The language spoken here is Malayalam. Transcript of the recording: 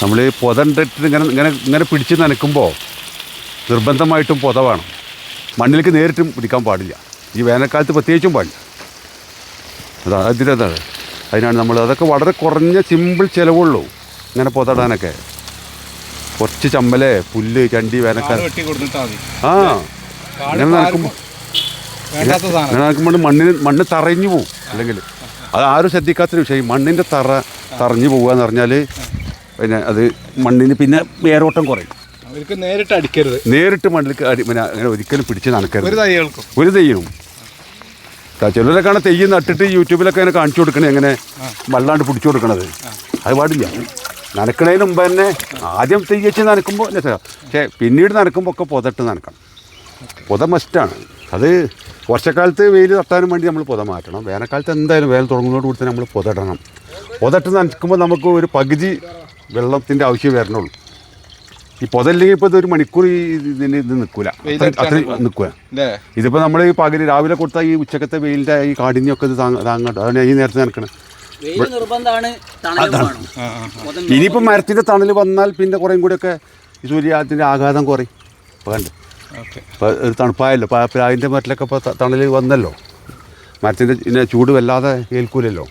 നമ്മൾ ഈ ഇട്ടിട്ട് ഇങ്ങനെ ഇങ്ങനെ ഇങ്ങനെ പിടിച്ച് നനക്കുമ്പോൾ നിർബന്ധമായിട്ടും പൊത വേണം. മണ്ണിലേക്ക് നേരിട്ടും പിടിക്കാൻ പാടില്ല. ഈ വേനൽക്കാലത്ത് പ്രത്യേകിച്ചും പാടില്ല. അതാ അതാണ് അതിനാണ് നമ്മൾ അതൊക്കെ വളരെ കുറഞ്ഞ സിമ്പിൾ ചിലവുള്ളൂ ഇങ്ങനെ പൊതടാനൊക്കെ കുറച്ച് ചമ്മൽ പുല്ല് ചണ്ടി വേനൽക്കാലം. ആ ഇങ്ങനെ നടക്കുമ്പോൾ ഇങ്ങനെ നടക്കുമ്പോൾ മണ്ണിന് മണ്ണ് തറഞ്ഞു പോവും അല്ലെങ്കിൽ. അത് ആരും ശ്രദ്ധിക്കാത്തൊരു വിഷയം. മണ്ണിന്റെ തറ തറഞ്ഞു പോവുക എന്ന് പറഞ്ഞാൽ പിന്നെ അത് മണ്ണിന് പിന്നെ വേരോട്ടം കുറയും. അവർക്ക് നേരിട്ട് അടിക്കരുത്. നേരിട്ട് മണ്ണിലേക്ക് അടി പിന്നെ അങ്ങനെ ഒരിക്കലും പിടിച്ച് നനക്കരുത് ഒരു തൈകൾക്കും ഒരു തെയ്യവും ചിലരൊക്കെയാണ് തെയ്യം നട്ടിട്ട് യൂട്യൂബിലൊക്കെ അങ്ങനെ കാണിച്ചു കൊടുക്കണേ എങ്ങനെ വല്ലാണ്ട് പിടിച്ചു കൊടുക്കണത്. അത് പാടില്ല. നനക്കണതിന് മുമ്പ് തന്നെ ആദ്യം തെയ്യച്ച് നനക്കുമ്പോൾ പക്ഷേ പിന്നീട് നനക്കുമ്പോൾ ഒക്കെ പുതട്ട് നനക്കണം. പുത മസ്റ്റാണ്. അത് വർഷക്കാലത്ത് വെയിൽ തട്ടാനും വേണ്ടി നമ്മൾ പുത മാറ്റണം. വേനൽക്കാലത്ത് എന്തായാലും വേനൽ തുടങ്ങുന്നതോട് കൂടി തന്നെ നമ്മൾ പുതടണം. പുതട്ട് നനക്കുമ്പോൾ നമുക്ക് ഒരു പകുതി വെള്ളത്തിന്റെ ആവശ്യം വരണുള്ളൂ. ഈ പുതല്ലെങ്കിൽ ഇപ്പോൾ ഇതൊരു മണിക്കൂർ ഈ ഇതിന് ഇത് നിൽക്കൂല അത്ര നിൽക്കുക ഇതിപ്പോൾ നമ്മൾ ഈ പകൽ രാവിലെ കൊടുത്താൽ ഈ ഉച്ചക്കത്തെ വെയിലിന്റെ ഈ കാഠിന്യമൊക്കെ ഇത് താങ്ങ താങ്ങാട്ടോ അതാണ് ഈ നേരത്തെ നടക്കണം. വെയിൽ നിർബന്ധമാണ് തണലും വേണം. ആ ആ ആ. ഇനിയിപ്പോൾ മരത്തിന്റെ തണൽ വന്നാൽ പിന്നെ കുറേയും കൂടിയൊക്കെ ഈ സൂര്യാതിന്റെ ആഘാതം കുറയും. ഇപ്പോൾ കണ്ട്. ഓക്കെ. ഇപ്പോൾ ഒരു തണുപ്പായല്ലോ. ഇപ്പോൾ അതിന്റെ മരത്തിലൊക്കെ ഇപ്പോൾ തണൽ വന്നല്ലോ. മരത്തിന്റെ പിന്നെ ചൂട് വല്ലാതെ ഏൽക്കൂലല്ലോ.